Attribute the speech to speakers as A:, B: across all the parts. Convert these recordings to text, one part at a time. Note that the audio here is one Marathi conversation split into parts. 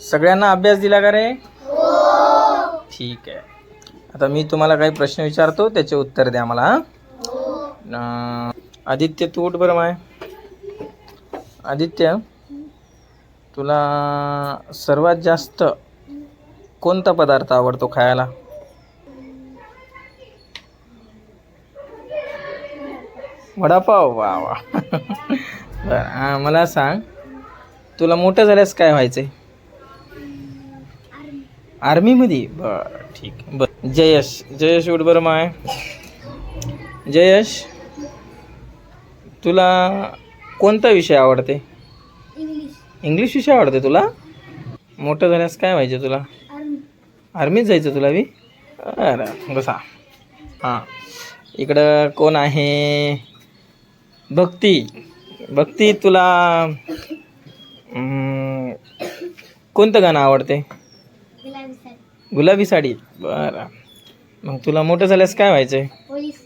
A: सगळ्यांना अभ्यास दिला का रे? ठीक आहे. आता मी तुम्हाला काही प्रश्न विचारतो त्याचे उत्तर द्या मला आदित्य तू उठ बरं माय. आदित्य तुला सर्वात जास्त कोणता पदार्थ आवडतो खायला? वडापाव? वा वा. बरं मला सांग तुला मोठं झाल्यास काय व्हायचंय? आर्मीमध्ये? बर ठीक. बर. जयश. जयश उठ बरं माय. जयश तुला कोणता विषय आवडते?
B: इंग्लिश
A: इंग्लिश विषय आवडते तुला? मोठं झाल्यास काय व्हायचे तुला?
B: आर्मी
A: आर्मीत जायचं तुला बी? अरे बसा. हां. इकडं कोण आहे? भक्ती. भक्ती तुला कोणतं गाणं आवडते?
B: गुलाबी साडी.
A: बरं. मग तुला मोठं झाल्यास काय व्हायचं आहे
B: पोलीस.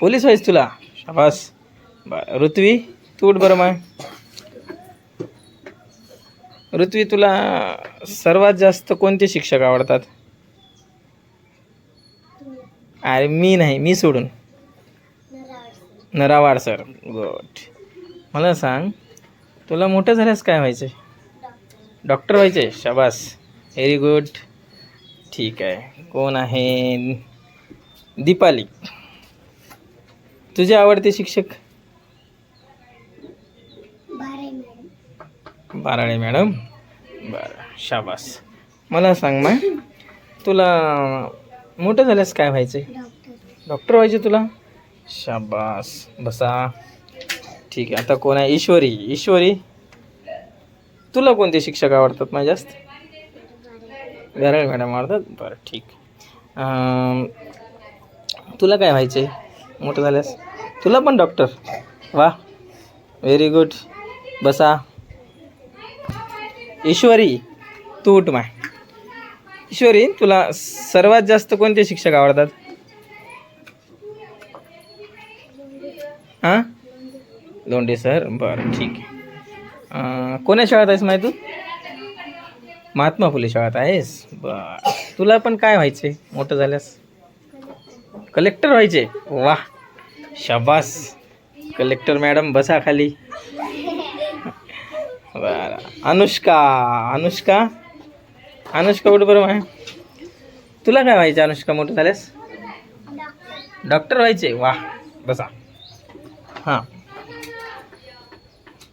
A: पोलीस व्हायचं तुला? शाबास. बरं. ऋत्वी तू उठ बरं माय ऋत्वी तुला सर्वात जास्त कोणते शिक्षक आवडतात? अरे मी नाही. मी सोडून.
B: Naravad
A: sir good. मला सांग तुला मोठं झाल्यास काय व्हायचं
B: डॉक्टर
A: डॉक्टर व्हायचे शाबास. व्हेरी गुड ठीक आहे. कोण आहे? दीपाली. तुझे आवडते शिक्षक? बाराळे मॅडम. बरं शाबास. मला सांग मग तुला मोठं झाल्यास काय व्हायचं
B: डॉक्टर.
A: डॉक्टर व्हायचे तुला? शाबास. बसा. ठीक आहे आता कोण आहे? ईश्वरी. ईश्वरी तुला कोणते शिक्षक आवडतात माझ्या जास्त? गारळ मॅडम मारतात. बरं ठीक. तुला काय व्हायचे मोठं झाल्यास. तुला पण डॉक्टर वा. व्हेरी गुड बसा. ईश्वरी तू उठ माय. ईश्वरी तुला सर्वात जास्त कोणते शिक्षक आवडतात? हां? लोंढे सर? बरं ठीक. आहे कोण्या शाळेत आहेस माहिती तू? महात्मा फुले शाळेत आहेस? बर. तुला पण काय व्हायचे? मोठं झाल्यास? कलेक्टर व्हायचे? वा शाबास. कलेक्टर मॅडम बसा खाली. बर. अनुष्का अनुष्का? अनुष्का कुठं बरं माय तुला काय व्हायचे अनुष्का? मोठं झाल्यास?
B: डॉक्टर
A: व्हायचे? वा बसा. हां.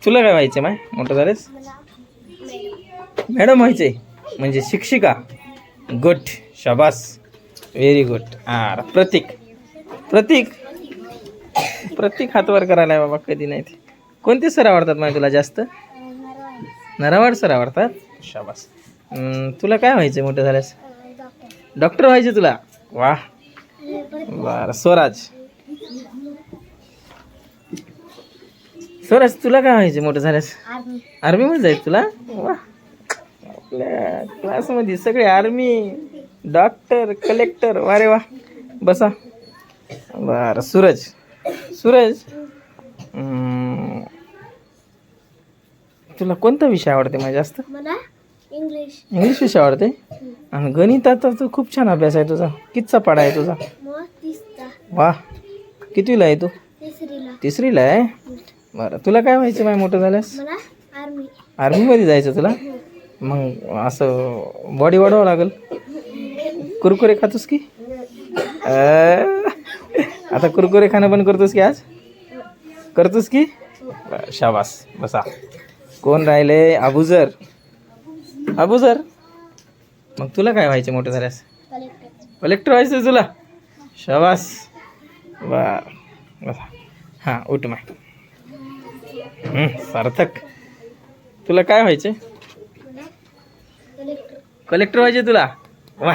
A: तुला काय व्हायचे माय? मोठं झालेस?
B: मॅडम
A: व्हायचे. म्हणजे शिक्षिका. गुड शाबास. व्हेरी गुड हां प्रतीक. प्रतीक. प्रतीक हातवर करायला बाबा कधी नाही ते. कोणते सर आवडतात माय तुला जास्त?
B: नरावड
A: सर आवडतात? शाबास. तुला काय व्हायचे मोठं झाल्यास?
B: डॉक्टर
A: व्हायचे तुला? वा बरं स्वराज. स्वराज तुला काय व्हायचे मोठं झाल्यास?
B: आर्मी
A: आर्मीमध्ये जायचं तुला? वा आपल्या क्लासमध्ये सगळे आर्मी डॉक्टर कलेक्टर वारे वा. बसा. बरं सूरज. सूरज तुला कोणता विषय आवडते माझ्या जास्त?
B: इंग्लिश
A: इंग्लिश विषय आवडते? आणि गणिताचा तर खूप छान अभ्यास आहे तुझा. कितचा पाडा आहे तुझा? वा. कितवीला आहे तू?
B: तिसरीला.
A: आहे? बरं तुला काय व्हायचं माय मोठं झाल्यास? आर्मीमध्ये जायचं तुला? मग असं बॉडी वाढवावं लागेल. कुरकुरे खातोस की? आता कुरकुरे खाणं पण करतोस की आज? करतोस की? शाबास बसा. कोण राहिले? अबुजर अबुजर मग तुला काय व्हायचं मोठं झाल्यास?
B: कलेक्टर
A: व्हायचं तुला? शाबास. बर बसा. हां उठ माय. सार्थक. तुला काय व्हायचे
B: कलेक्टर
A: पाहिजे व्हायचे तुला? वा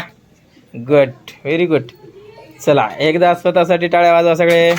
A: गुड व्हेरी गुड चला एकदा स्वतःसाठी टाळ्या वाजवा सगळे.